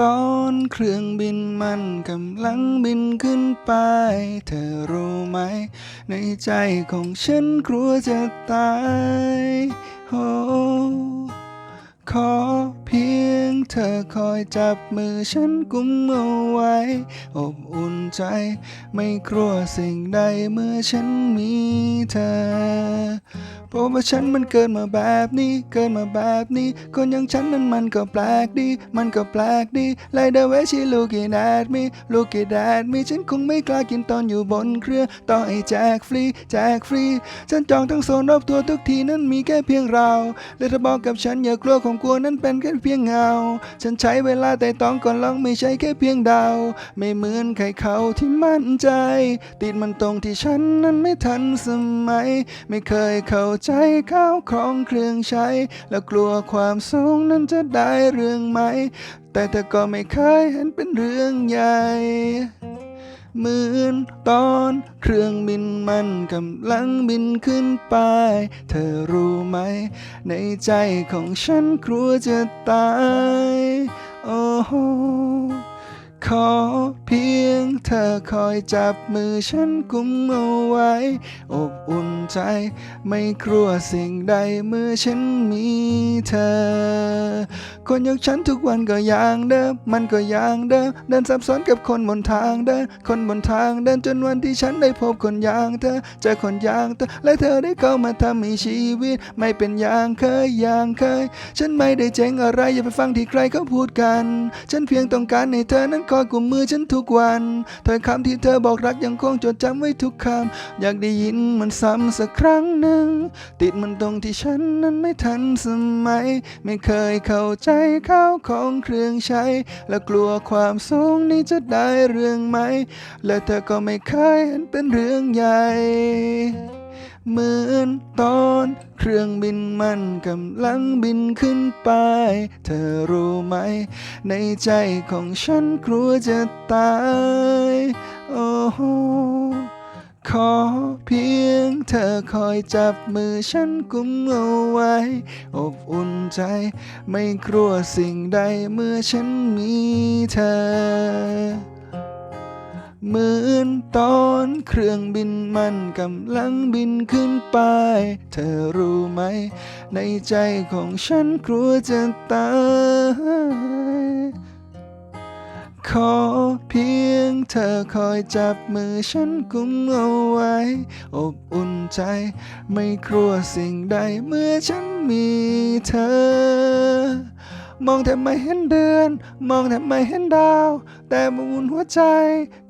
ตอนเครื่องบินมันกำลังบินขึ้นไป เธอรู้ไหม ในใจของฉันกลัวจะตายโอ้ขอเพียงเธอคอยจับมือฉันกุมเอาไว้ อบอุ่นใจ ไม่กลัวสิ่งใดเมื่อฉันมีเธอ เพราะว่าฉันมันเกิดมาแบบนี้ เกิดมาแบบนี้ คนอย่างฉันนั้นมันก็แปลกดี มันก็แปลกดี Like the way she looking at me looking at me ฉันคงไม่กล้ากินตอนอยู่บนเครือต่อให้แจกฟรีแจกฟรี ฉันจองทั้งโซนรอบตัวทุกทีนั้นมีแค่เพียงเรา และเธอบอกกับฉันอย่ากลัวของกลัวนั้นเป็นแค่เพียงเงา ฉันใช้เวลาแต่ต้องก่อนลองไม่ใช่แค่เพียงเดา ไม่เหมือนใครเขาที่มั่นใจ ติดมันตรงที่ฉันนั้นไม่ทันสมัย ไม่เคยเข้าใจข้าวของเครื่องใช้ แล้วกลัวความสูงนั้นจะได้เรื่องไหม แต่เธอก็ไม่เคยเห็นเป็นเรื่องใหญ่เหมือนตอนเครื่องบินมันกำลังบินขึ้นไป เธอรู้ไหม ในใจของฉันกลัวจะตาย โอ้โห ขอเพียงเธอคอยจับมือฉันกุมเอาไว้ อบอุ่นใจ ไม่กลัวสิ่งใดเมื่อฉันมีเธอ คนอย่างฉันทุกวันก็อย่างเดิม มันก็อย่างเดิม เดินสับสนกับคนบนทางเดิน คนบนทางเดินจนวันที่ฉันได้พบคนอย่างเธอเจอคนอย่างเธอ และเธอได้เข้ามาทำให้ชีวิต ไม่เป็นอย่างเคยอย่างเคย ฉันไม่ได้เจ๋งอะไรอย่าไปฟังที่ใครเขาพูดกัน ฉันเพียงต้องการให้เธอนั้นคอยกุมมือฉันทุกวันถ้อยคำที่เธอบอกรักยังคงจดจำไว้ทุกคำอยากได้ยินมันซ้ำสักครั้งหนึ่ง ติดมันตรงที่ฉันนั้นไม่ทันสมัย ไม่เคยเข้าใจข้าวของเครื่องใช้ และกลัวความสูงนี้จะได้เรื่องไหม และเธอก็ไม่เคยเห็นเป็นเรื่องใหญ่ เหมือนตอนเครื่องบินมันกำลังบินขึ้นไป เธอรู้ไหม ในใจของฉันกลัวจะตาย โอ้โหขอเพียงเธอคอยจับมือฉันกุมเอาไว้ อบอุ่นใจ ไม่กลัวสิ่งใดเมื่อฉันมีเธอ เหมือนตอนเครื่องบินมันกำลังบินขึ้นไป เธอรู้ไหม ในใจของฉันกลัวจะตาย ขอเพียงเธอคอยจับมือฉันกุมเอาไว้ อบอุ่นใจ ไม่กลัวสิ่งใดเมื่อฉันมีเธอ มองแทบไม่เห็นเดือน มองแทบไม่เห็นดาว แต่มุนหัวใจ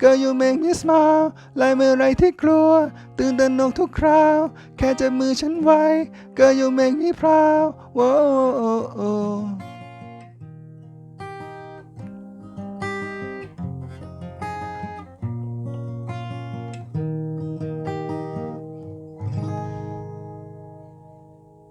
ก็อยู่เมงมิสมาลายเมื่อไรที่กลัว ตื่นตระหนกทุกคราว แค่จับมือฉันไว้ก็อยู่เมงมิพราวโว้โอ้